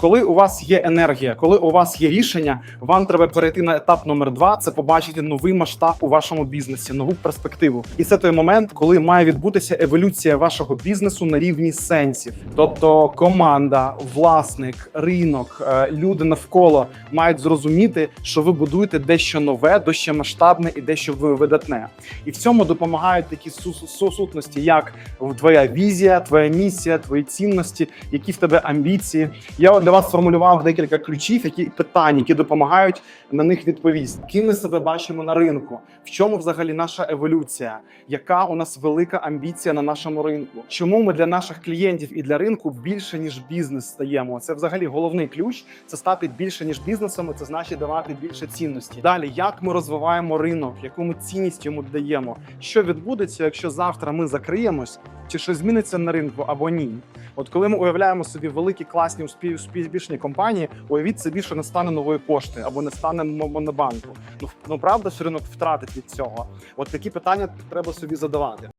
коли у вас є енергія, коли у вас є рішення, вам треба перейти на етап номер два. Це побачити новий масштаб у вашому бізнесі, нову перспективу. І це той момент, коли має відбутися еволюція вашого бізнесу на рівні сенсів. Тобто команда, власник, ринок, е, люди навколо мають зрозуміти, що ви будуєте дещо нове, дещо масштабне і дещо ви- видатне. І в цьому допомагають такі су- су- сутності, як твоя візія, твоя місія, твої цінності, які в тебе амбіції. Я для вас сформулював декілька ключів, які питань, які допомагають на них відповісти. Ким ми себе бачимо на ринку? В чому взагалі наша еволюція? Яка у нас велика амбіція на нашому ринку? Чому ми для наших клієнтів і для ринку більше ніж бізнес стаємо? Це взагалі головний ключ. Це стати більше ніж бізнесом. і Це значить давати більше цінності. Далі, як ми розвиваємо ринок, яку ми цінність йому даємо? Що відбудеться, якщо завтра ми закриємось? Чи щось зміниться на ринку або ні? От коли ми уявляємо собі великі класні успі- успішні компанії, уявіть собі, що не стане нової пошти або не стане монобанку. Ну ну правда, що ринок втратить від цього. От такі питання треба собі задавати.